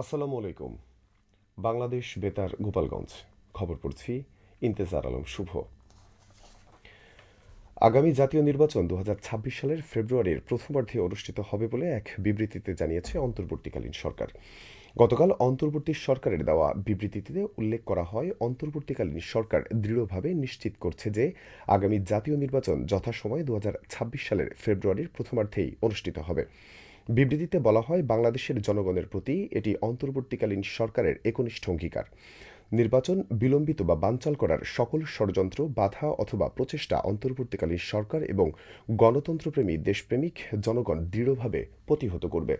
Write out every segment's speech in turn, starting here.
আসসালামু আলাইকুম। বাংলাদেশ বেতার, গোপালগঞ্জ। খবর পড়ছি ইন্তেজার আলম শুভ। আগামী জাতীয় নির্বাচন দু হাজার ছাব্বিশ সালের ফেব্রুয়ারির প্রথমার্ধে অনুষ্ঠিত হবে বলে এক বিবৃতিতে জানিয়েছে অন্তর্বর্তীকালীন সরকার। গতকাল অন্তর্বর্তী সরকারের দেওয়া বিবৃতিতে উল্লেখ করা হয়, অন্তর্বর্তীকালীন সরকার দৃঢ়ভাবে নিশ্চিত করছে যে আগামী জাতীয় নির্বাচন যথাসময়ে দু হাজার ছাব্বিশ সালের ফেব্রুয়ারির প্রথমার্ধেই অনুষ্ঠিত হবে। বিবৃতিতে বলা হয়, বাংলাদেশের জনগণের প্রতি এটি অন্তর্বর্তীকালীন সরকারের একনিষ্ঠ অঙ্গীকার। নির্বাচন বিলম্বিত বা বানচাল করার সকল ষড়যন্ত্র, বাধা অথবা প্রচেষ্টা অন্তর্বর্তীকালীন সরকার এবং গণতন্ত্রপ্রেমী দেশপ্রেমিক জনগণ দৃঢ়ভাবে প্রতিহত করবে।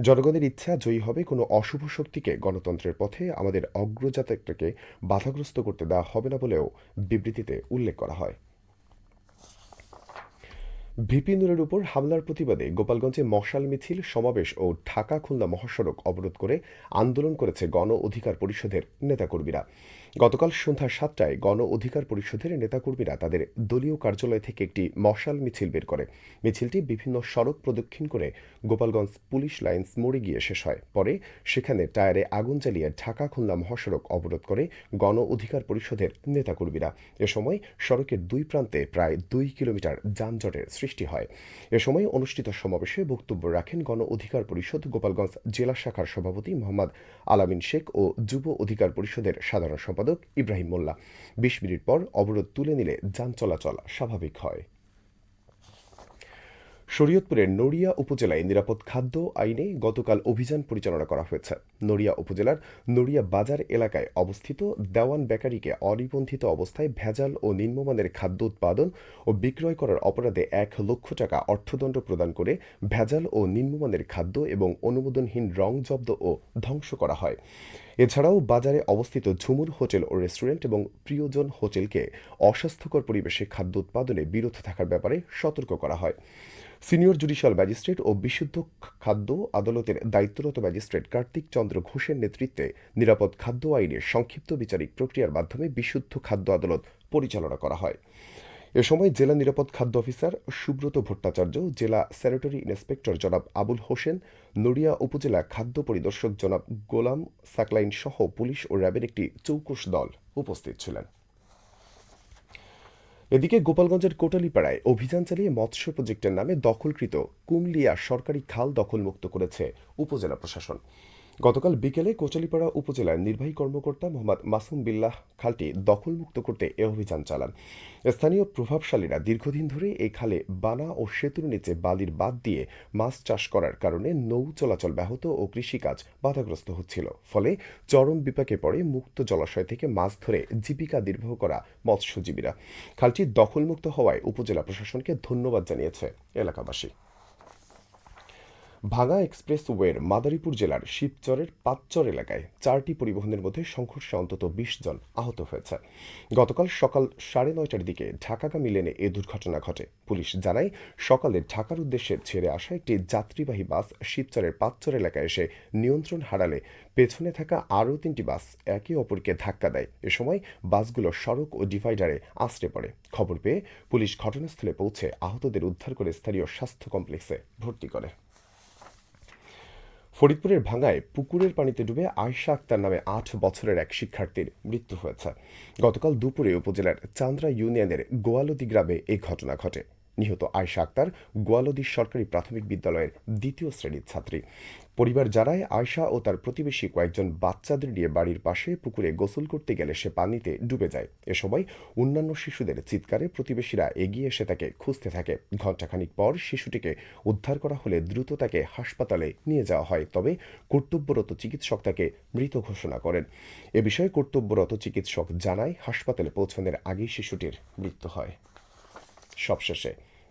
জনগণের ইচ্ছা জয়ী হবে কোনো অশুভ শক্তিকে গণতন্ত্রের পথে, আমাদের অগ্রযাত্রাকে বাধাগ্রস্ত করতে দেওয়া হবে না বলেও বিবৃতিতে উল্লেখ করা হয়। ভিপি নুরের উপর হামলার প্রতিবাদে গোপালগঞ্জে মশাল মিছিল, সমাবেশ ও ঢাকা খুলনা মহাসড়ক অবরোধ করে আন্দোলন করেছে গণ অধিকার পরিষদের নেতাকর্মীরা। গতকাল সন্ধ্যা সাতটায় গণ অধিকার পরিষদের নেতাকর্মীরা তাদের দলীয় কার্যালয় থেকে একটি মশাল মিছিল বের করে। মিছিলটি বিভিন্ন সড়ক প্রদক্ষিণ করে গোপালগঞ্জ পুলিশ লাইন্স মোড়ে গিয়ে শেষ হয়। পরে সেখানে টায়ারে আগুন জ্বালিয়ে ঢাকা খুলনা মহাসড়ক অবরোধ করে গণ অধিকার পরিষদের নেতাকর্মীরা। এ সময় সড়কের দুই প্রান্তে প্রায় দুই কিলোমিটার যানজটের সৃষ্টি হয়। এ সময় অনুষ্ঠিত সমাবেশে বক্তব্য রাখেন গণ অধিকার পরিষদ, গোপালগঞ্জ জেলা শাখার সভাপতি মোহাম্মদ আলামিন শেখ ও যুব অধিকার পরিষদের সাধারণ সম্পাদক ইব্রাহিম মোল্লা। বিশ মিনিট পর অবরোধ তুলে নিলে যান চলাচল স্বাভাবিক হয়। শরীয়তপুরের নড়িয়া উপজেলায় নিরাপদ খাদ্য আইনে গতকাল অভিযান পরিচালনা করা হয়েছে। নড়িয়া উপজেলার নড়িয়া বাজার এলাকায় অবস্থিত দেওয়ান বেকারিকে অনিবন্ধিত অবস্থায় ভেজাল ও নিম্নমানের খাদ্য উৎপাদন ও বিক্রয় করার অপরাধে এক লক্ষ টাকা অর্থদণ্ড প্রদান করে ভেজাল ও নিম্নমানের খাদ্য এবং অনুমোদনহীন রং জব্দ ও ধ্বংস করা হয়। এছাড়াও বাজারে অবস্থিত ঝুমুর হোটেল ও রেস্টুরেন্ট এবং প্রিয়জন হোটেলকে অস্বাস্থ্যকর পরিবেশে খাদ্য উৎপাদনে বিরত থাকার ব্যাপারে সতর্ক করা হয়। সিনিয়র জুডিশিয়াল ম্যাজিস্ট্রেট ও বিশুদ্ধ খাদ্য আদালতের দায়িত্বরত ম্যাজিস্ট্রেট কার্তিক চন্দ্র ঘোষের নেতৃত্বে নিরাপদ খাদ্য আইনের সংক্ষিপ্ত বিচারিক প্রক্রিয়ার মাধ্যমে বিশুদ্ধ খাদ্য আদালত পরিচালনা করা হয়। এ সময় জেলা নিরাপদ খাদ্য অফিসার সুব্রত ভট্টাচার্য, জেলা স্যানিটারি ইন্সপেক্টর জনাব আবুল হোসেন, নড়িয়া উপজেলা খাদ্য পরিদর্শক জনাব গোলাম সাকলাইন সহ পুলিশ ও র্যাবের একটি চৌকস দল উপস্থিত ছিলেন। এদিকে গোপালগঞ্জের কোটালীপাড়ায় অভিযান চালিয়ে মৎস্য প্রজেক্টের নামে দখলকৃত কুমলিয়া সরকারি খাল দখলমুক্ত করেছে উপজেলা প্রশাসন। গতকাল বিকেলে কোচালিপাড়া উপজেলার নির্বাহী কর্মকর্তা মোহাম্মদ মাসুম বিল্লাহ খালটি দখলমুক্ত করতে এ অভিযান চালান। স্থানীয় প্রভাবশালীরা দীর্ঘদিন ধরে এই খালে বানা ও সেতুর নিচে বালির বাদ দিয়ে মাছ চাষ করার কারণে নৌ চলাচল ব্যাহত ও কৃষিকাজ বাধাগ্রস্ত হচ্ছিল। ফলে চরম বিপাকে পড়ে মুক্ত জলাশয় থেকে মাছ ধরে জীবিকা নির্বাহ করা মৎস্যজীবীরা। খালটি দখলমুক্ত হওয়ায় উপজেলা প্রশাসনকে ধন্যবাদ জানিয়েছে এলাকাবাসী। ভাঙা এক্সপ্রেসওয়ের মাদারীপুর জেলার শিবচরের পাঁচচর এলাকায় চারটি পরিবহনের মধ্যে সংঘর্ষে অন্তত বিশ জন আহত হয়েছে। গতকাল সকাল সাড়ে নয়টার দিকে ঢাকাগামী লেনে এ দুর্ঘটনা ঘটে। পুলিশ জানায়, সকালে ঢাকার উদ্দেশ্যে ছেড়ে আসা একটি যাত্রীবাহী বাস শিবচরের পাঁচচর এলাকায় এসে নিয়ন্ত্রণ হারালে পেছনে থাকা আরও তিনটি বাস একে অপরকে ধাক্কা দেয়। এ সময় বাসগুলো সড়ক ও ডিভাইডারে আশ্রে পড়ে। খবর পেয়ে পুলিশ ঘটনাস্থলে পৌঁছে আহতদের উদ্ধার করে স্থানীয় স্বাস্থ্য কমপ্লেক্সে ভর্তি করে। ফরিদপুরের ভাঙ্গায় পুকুরের পানিতে ডুবে আয়শা আক্তার নামে আট বছরের এক শিক্ষার্থীর মৃত্যু হয়েছে। গতকাল দুপুরে উপজেলার চান্দ্রা ইউনিয়নের গোয়ালদি গ্রামে এই ঘটনা ঘটে। নিহত আয়শা আক্তার গোয়ালদি সরকারি প্রাথমিক বিদ্যালয়ের দ্বিতীয় শ্রেণির ছাত্রী। পরিবার জানায়, আয়শা ও তার প্রতিবেশী কয়েকজন বাচ্চাদের নিয়ে বাড়ির পাশে পুকুরে গোসল করতে গেলে সে পানিতে ডুবে যায়। এ সময় অন্যান্য শিশুদের চিৎকারে প্রতিবেশীরা এগিয়ে এসে তাকে খুঁজতে থাকে। ঘণ্টাখানিক পর শিশুটিকে উদ্ধার করা হলে দ্রুত তাকে হাসপাতালে নিয়ে যাওয়া হয়, তবে কর্তব্যরত চিকিৎসক তাকে মৃত ঘোষণা করেন। এ বিষয়ে কর্তব্যরত চিকিৎসক জানায়, হাসপাতালে পৌঁছানোর আগেই শিশুটির মৃত্যু হয়। সবশেষে